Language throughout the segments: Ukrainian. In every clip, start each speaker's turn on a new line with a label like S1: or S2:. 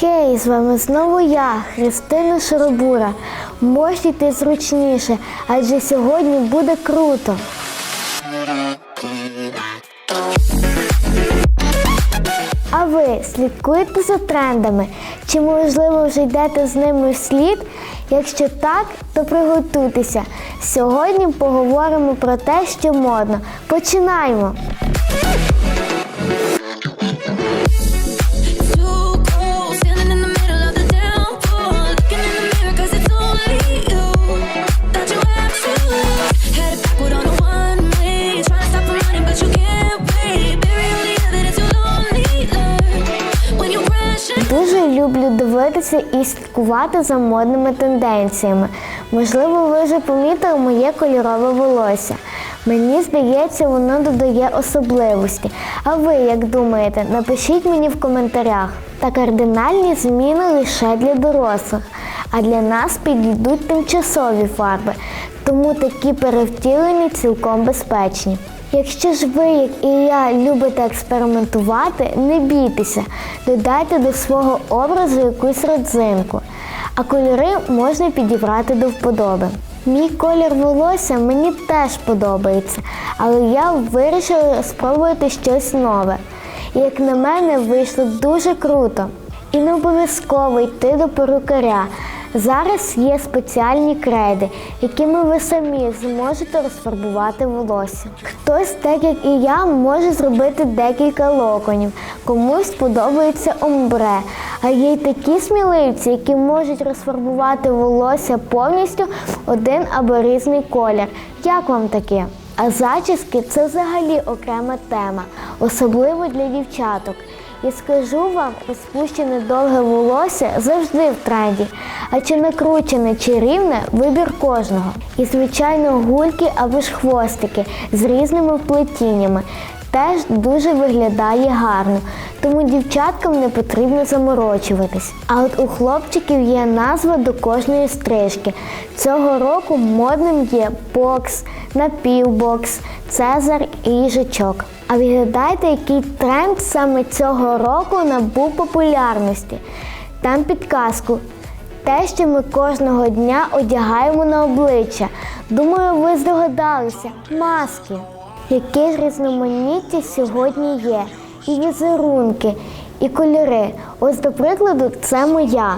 S1: Хей, з вами знову я, Христина Шоробура. Можете йти зручніше, адже сьогодні буде круто. А ви слідкуєте за трендами? Чи можливо вже йдете з ними вслід? Якщо так, то приготуйтеся. Сьогодні поговоримо про те, що модно. Починаємо! Дивитися і слідкувати за модними тенденціями. Можливо, ви вже помітили моє кольорове волосся. Мені здається, воно додає особливості. А ви як думаєте? Напишіть мені в коментарях. Та кардинальні зміни лише для дорослих, а для нас підійдуть тимчасові фарби, тому такі перевтілені цілком безпечні. Якщо ж ви, як і я, любите експериментувати, не бійтеся, додайте до свого образу якусь родзинку, а кольори можна підібрати до вподоби. Мій колір волосся мені теж подобається, але я вирішила спробувати щось нове. І як на мене, вийшло дуже круто. І не обов'язково йти до перукаря. Зараз є спеціальні крейди, якими ви самі зможете розфарбувати волосся. Хтось, так як і я, може зробити декілька локонів, комусь подобається омбре. А є й такі сміливці, які можуть розфарбувати волосся повністю один або різний колір. Як вам таке? А зачіски це взагалі окрема тема, особливо для дівчаток. І скажу вам, розпущене довге волосся завжди в тренді. А чи накручене, чи рівне вибір кожного. І, звичайно, гульки або ж хвостики з різними вплетіннями теж дуже виглядає гарно, тому дівчаткам не потрібно заморочуватись. А от у хлопчиків є назва до кожної стрижки. Цього року модним є бокс, напівбокс, цезар і їжачок. А відгадайте, який тренд саме цього року набув популярності? Там підказку. Те, що ми кожного дня одягаємо на обличчя. Думаю, ви здогадалися. Маски. Які різноманіття сьогодні є? І візерунки, і кольори. Ось, до прикладу, це моя.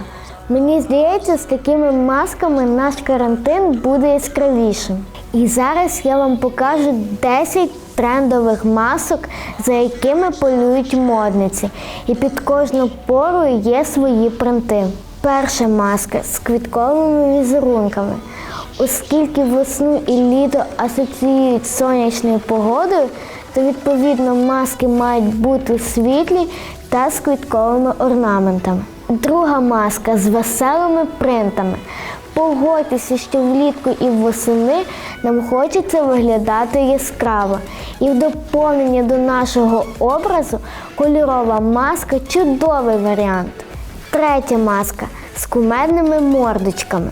S1: Мені здається, з такими масками наш карантин буде яскравішим. І зараз я вам покажу 10 трендових масок, за якими полюють модниці. І під кожну пору є свої принти. Перша маска з квітковими візерунками. Оскільки весну і літо асоціюють сонячною погодою, то відповідно маски мають бути світлі та з квітковими орнаментами. Друга маска з веселими принтами. Погодьтеся, що влітку і восени нам хочеться виглядати яскраво. І в доповнення до нашого образу кольорова маска чудовий варіант. Третя маска з кумедними мордочками.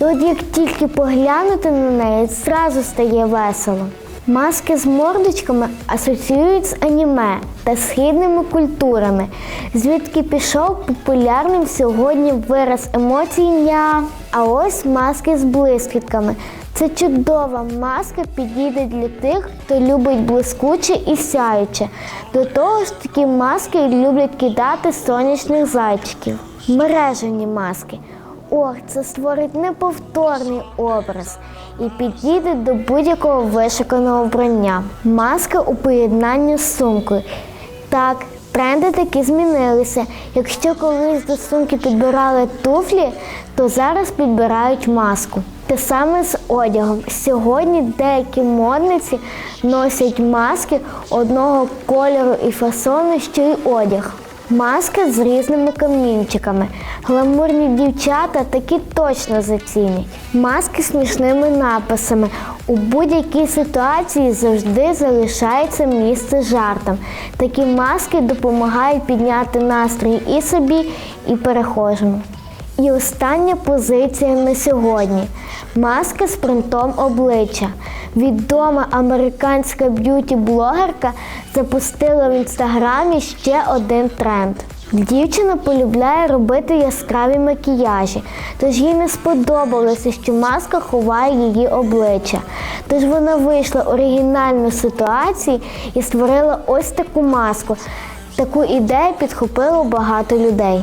S1: І от як тільки поглянути на неї, зразу стає весело. Маски з мордочками асоціюють з аніме та східними культурами, звідки пішов популярним сьогодні вираз емоцій ня. А ось маски з блискітками. Це чудова маска підійде для тих, хто любить блискуче і сяюче. До того ж, такі маски люблять кидати сонячних зайчиків. Мережені маски. Ох, це створить неповторний образ і підійде до будь-якого вишиканого вбрання. Маска у поєднанні з сумкою. Так, тренди таки змінилися. Якщо колись до сумки підбирали туфлі, то зараз підбирають маску. Те саме з одягом. Сьогодні деякі модниці носять маски одного кольору і фасону, що й одяг. Маски з різними камінчиками. Гламурні дівчата такі точно зацінять. Маски з смішними написами. У будь-якій ситуації завжди залишається місце жартам. Такі маски допомагають підняти настрій і собі, і перехожому. І остання позиція на сьогодні маска з принтом обличчя. Відома американська б'юті-блогерка запустила в інстаграмі ще один тренд. Дівчина полюбляє робити яскраві макіяжі, тож їй не сподобалося, що маска ховає її обличчя. Тож вона вийшла оригінальну ситуацію і створила ось таку маску. Таку ідею підхопило багато людей.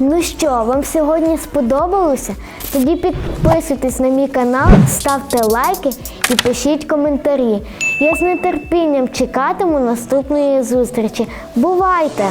S1: Ну що, вам сьогодні сподобалося? Тоді підписуйтесь на мій канал, ставте лайки і пишіть коментарі. Я з нетерпінням чекатиму наступної зустрічі. Бувайте!